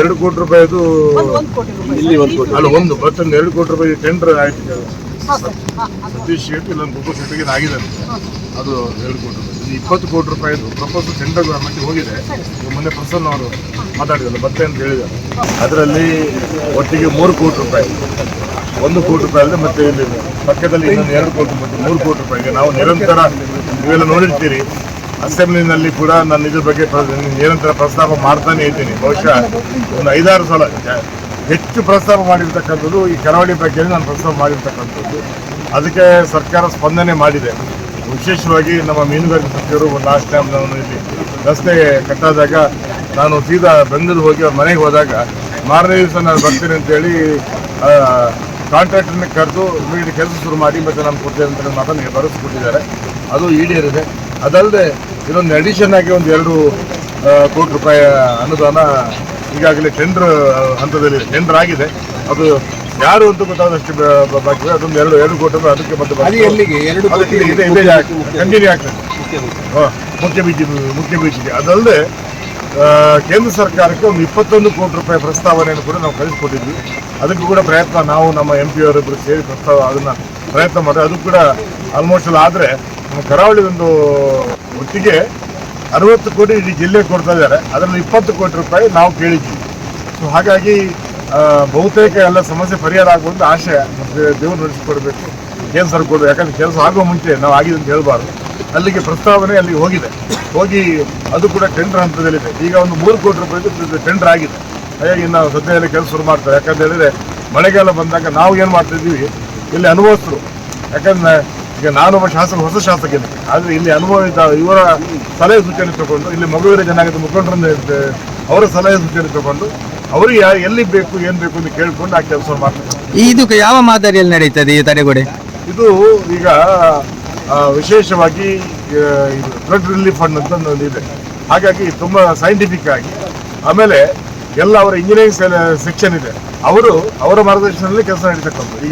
ಎರಡು ಕೋಟಿ ರೂಪಾಯಿದು ಒಂದು ಕೋಟಿ ರೂಪಾಯಿ. ಅಲ್ಲ ಒಂದು ಬಟ್ ಒಂದು ಎರಡು ಕೋಟಿ ರೂಪಾಯಿ ಟೆಂಡರ್ ಆಯ್ತು ಸತೀಶ್ ಶೇಟ್ ಇಲ್ಲ ಗುಬ್ಬ ಶೆಟ್ಟಿಗೆ ಆಗಿದ್ದಾರೆ ಅದು ಎರಡು ಕೋಟಿ ರೂಪಾಯಿ. ಇಪ್ಪತ್ತು ಕೋಟಿ ರೂಪಾಯಿದು ಪ್ರಪೋಸಲ್ ಟೆಂಡರ್ ಗೌರ್ಮೆಂಟ್ ಹೋಗಿದೆ. ಮೊನ್ನೆ ಪ್ರಸನ್ನ ಅವರು ಮಾತಾಡಿದ್ರು ಬತ್ತೆ ಅಂತ ಅದರಲ್ಲಿ ಒಟ್ಟಿಗೆ ಮೂರು ಕೋಟಿ ರೂಪಾಯಿ. ಒಂದು ಕೋಟಿ ರೂಪಾಯಿ ಅಲ್ಲದೆ ಮತ್ತೆ ಇಲ್ಲಿ ಪಕ್ಕದಲ್ಲಿ ಇನ್ನೊಂದು ಎರಡು ಕೋಟಿ ಮತ್ತು ಮೂರು ಕೋಟಿ ರೂಪಾಯಿಗೆ ನಾವು ನಿರಂತರ ನೀವೆಲ್ಲ ನೋಡಿರ್ತೀರಿ, ಅಸೆಂಬ್ಲಿನಲ್ಲಿ ಕೂಡ ನಾನು ಇದ್ರ ಬಗ್ಗೆ ನಿರಂತರ ಪ್ರಸ್ತಾಪ ಮಾಡ್ತಾನೆ ಇದ್ದೀನಿ. ಬಹುಶಃ ಒಂದು ಐದಾರು ಸಲ ಹೆಚ್ಚು ಪ್ರಸ್ತಾಪ ಮಾಡಿರ್ತಕ್ಕಂಥದ್ದು ಈ ಕರಾವಳಿ ಬಗ್ಗೆ ನಾನು ಪ್ರಸ್ತಾಪ ಮಾಡಿರ್ತಕ್ಕಂಥದ್ದು. ಅದಕ್ಕೆ ಸರ್ಕಾರ ಸ್ಪಂದನೆ ಮಾಡಿದೆ. ವಿಶೇಷವಾಗಿ ನಮ್ಮ ಮೀನುಗಾರಿಕೆ ಸಚಿವರು ಲಾಸ್ಟ್ ಟೈಮ್ ನಾನು ಇಲ್ಲಿ ರಸ್ತೆ ಕಟ್ಟಾದಾಗ ನಾನು ಸೀದಾ ಬೆಂಗಳೂರು ಹೋಗಿ ಅವ್ರ ಮನೆಗೆ ಹೋದಾಗ ಮಾರನೇ ದಿವಸ ನಾನು ಬರ್ತೀನಿ ಅಂತೇಳಿ ಕಾಂಟ್ರಾಕ್ಟರ್ನ ಕರೆದು ಇಮಿಡಿಯೇಟ್ ಕೆಲಸ ಶುರು ಮಾಡಿ ಮತ್ತೆ ನಾನು ಕೊಡ್ತೇನೆ ಅಂತ ಮಾತನ್ನು ಭರವಸೆ ಕೊಟ್ಟಿದ್ದಾರೆ. ಅದು ಈಡೇರಿದೆ. ಅದಲ್ಲದೆ ಇನ್ನೊಂದು ಅಡಿಷನ್ ಆಗಿ ಒಂದು ಎರಡು ಕೋಟಿ ರೂಪಾಯಿ ಅನುದಾನ ಈಗಾಗಲೇ ಟೆಂಡರ್ ಹಂತದಲ್ಲಿ ಟೆಂಡರ್ ಆಗಿದೆ. ಅದು ಯಾರು ಅಂತ ಗೊತ್ತಾದಷ್ಟು ಬಾಕಿ ಅದೊಂದು ಎರಡು ಎರಡು ಕೋಟಿ ರೂಪಾಯಿ ಅದಕ್ಕೆ ಮತ್ತೆ ಕಂಟಿನ್ಯೂ ಆಗ್ತದೆ. ಮುಖ್ಯ ಬೀಚ್ ಮುಖ್ಯ ಬೀಜಿಗೆ ಅದಲ್ಲದೆ ಕೇಂದ್ರ ಸರ್ಕಾರಕ್ಕೆ ಒಂದು ಇಪ್ಪತ್ತೊಂದು ಕೋಟಿ ರೂಪಾಯಿ ಪ್ರಸ್ತಾವನೆಯನ್ನು ಕೂಡ ನಾವು ಕಳಿಸ್ಕೊಟ್ಟಿದ್ವಿ. ಅದಕ್ಕೂ ಕೂಡ ಪ್ರಯತ್ನ ನಾವು ನಮ್ಮ ಎಂ ಪಿ ಅವರಿಬ್ಬರು ಸೇರಿ ಪ್ರಸ್ತಾವ ಅದನ್ನ ಪ್ರಯತ್ನ ಮಾಡಿ ಅದು ಕೂಡ ಆಲ್ಮೋಸ್ಟ್ ಅಲ್ಲಿ ಆದರೆ ಕರಾವಳಿ ಒಂದು ಒಟ್ಟಿಗೆ ಅರವತ್ತು ಕೋಟಿ ಇಡೀ ಜಿಲ್ಲೆಗೆ ಕೊಡ್ತಾ ಇದ್ದಾರೆ. ಅದರಲ್ಲಿ ಇಪ್ಪತ್ತು ಕೋಟಿ ರೂಪಾಯಿ ನಾವು ಕೇಳಿದ್ವಿ. ಸೊ ಹಾಗಾಗಿ ಬಹುತೇಕ ಎಲ್ಲ ಸಮಸ್ಯೆ ಪರಿಹಾರ ಆಗುವಂತ ಆಶೆ ಮತ್ತು ದೇವರು ನಡೆಸಿಕೊಡ್ಬೇಕು, ಕೇಂದ್ರ ಸರ್ಕಾರ ಕೊಡಬೇಕು. ಯಾಕಂದ್ರೆ ಕೆಲಸ ಆಗುವ ಮುಂಚೆ ನಾವು ಆಗಿದೆ ಅಂತ ಹೇಳ್ಬಾರ್ದು. ಅಲ್ಲಿಗೆ ಪ್ರಸ್ತಾವನೆ ಅಲ್ಲಿಗೆ ಹೋಗಿದೆ. ಹೋಗಿ ಅದು ಕೂಡ ಟೆಂಡರ್ ಹಂತದಲ್ಲಿದೆ. ಈಗ ಒಂದು ಮೂರು ಕೋಟಿ ರೂಪಾಯಿದು ಟೆಂಡರ್ ಆಗಿದೆ. ಹಾಗಾಗಿ ನಾವು ಸದ್ಯದಲ್ಲಿ ಕೆಲಸ ಶುರು ಮಾಡ್ತಾರೆ. ಯಾಕಂತ ಹೇಳಿದ್ರೆ ಮಳೆಗಾಲ ಬಂದಾಗ ನಾವು ಏನು ಮಾಡ್ತಿದ್ದೀವಿ ಇಲ್ಲಿ ಅನುಭವಸ್ಥರು. ಯಾಕಂದ್ರೆ ಈಗ ನಾನೊಬ್ಬ ಶಾಸಕ ಹೊಸ ಶಾಸಕ ಇದೆ ಆದರೆ ಇಲ್ಲಿ ಅನುಭವ ಇವರ ಸಲಹೆ ಸೂಚನೆ ತಗೊಂಡು ಇಲ್ಲಿ ಮಗುವಿನ ಜನಾಂಗದ ಮುಖಂಡರನ್ನು ಅವರ ಸಲಹೆ ಸೂಚನೆ ತಗೊಂಡು ಅವರಿಗೆ ಯಾ- ಎಲ್ಲಿ ಬೇಕು ಏನು ಬೇಕು ಅಂತ ಕೇಳಿಕೊಂಡು ಆ ಕೆಲಸ ಮಾಡ್ತಾರೆ ಇದು ಯಾವ ಮಾದರಿಯಲ್ಲಿ ನಡೀತದೆ ಈ ತಡೆಗೋಡೆ? ಇದು ಈಗ ವಿಶೇಷವಾಗಿ ಬ್ಲಡ್ ರಿಲೀಫ್ ಫಂಡ್ ಅಂತ ಒಂದು ಇದೆ. ಹಾಗಾಗಿ ತುಂಬ ಸೈಂಟಿಫಿಕ್ ಆಗಿ, ಆಮೇಲೆ ಎಲ್ಲ ಅವರ ಇಂಜಿನಿಯರಿಂಗ್ ಸೆಕ್ಷನ್ ಇದೆ. ಅವರು ಅವರ ಮಾರ್ಗದರ್ಶನದಲ್ಲಿ ಕೆಲಸ ನಡೀತಕ್ಕಂಥದ್ದು.